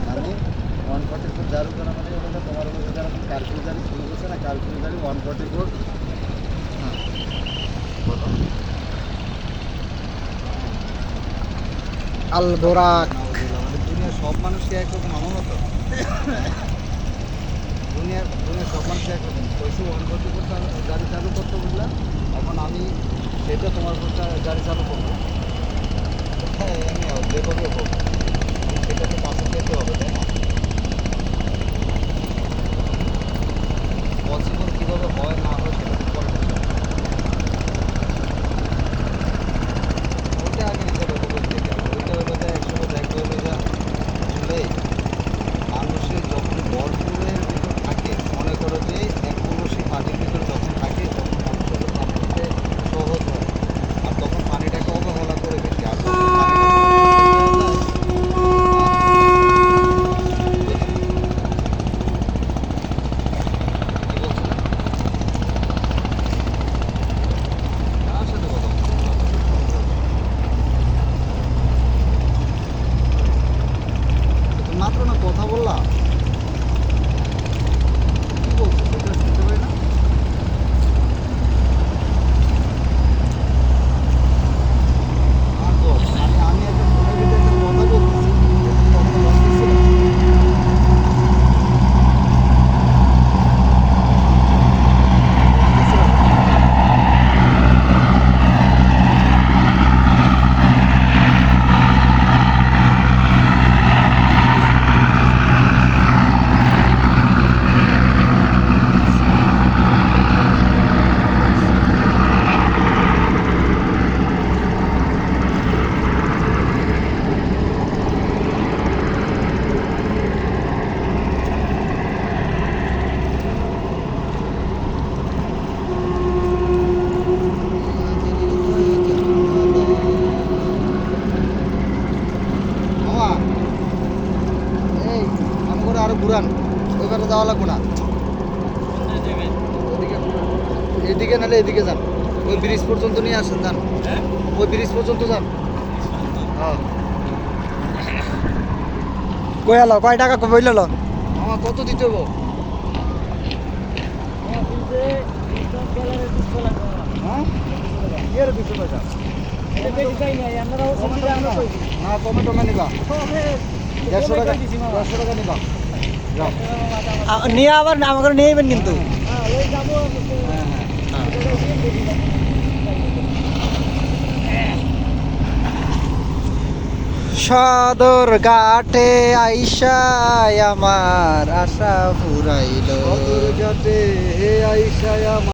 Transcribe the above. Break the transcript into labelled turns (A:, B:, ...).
A: মানে one forty four জারি করা মানে ওটা তোমার মধ্যে যারা কারফিউ জারি শুরু করছে না কারফিউ জারি ওয়ান ফর্টি ফোর হ্যাঁ বলো
B: আল বোরাক
A: দুনিয়ার সব মানুষকে একরকম আমার মতো দুনিয়ার দুনিয়ার সব মানুষকে একরকম। পয়সা ওয়ান ফোর্টি ফোর গাড়ি চালু করতে বুঝলাম এখন আমি সেটা তোমার গাড়ি চালু করব। হ্যাঁ এমনি হোক যেভাবে আমি করে আরও ঘুরান ওইবারে যাওয়া লাগবো না। এদিকে নাহলে এদিকে যান। ওই ব্রিজ পর্যন্ত নিয়ে আসেন যান। ওই ব্রিজ পর্যন্ত যান। হ্যাঁ।
B: কই আলো? কয় টাকা বইল লো
A: মামা কত দিতে হব না কমে টমে নিবা। দেড়শো টাকা দেড়শো টাকা নিবা।
B: নিয়ে আবার আমাকে নিয়ে যাবেন কিন্তু।
A: হ্যাঁ হ্যাঁ
B: সদর ঘাটে আইসায় আমার আশা ফুরাইল।
A: সদর ঘাটে আইসায় আমার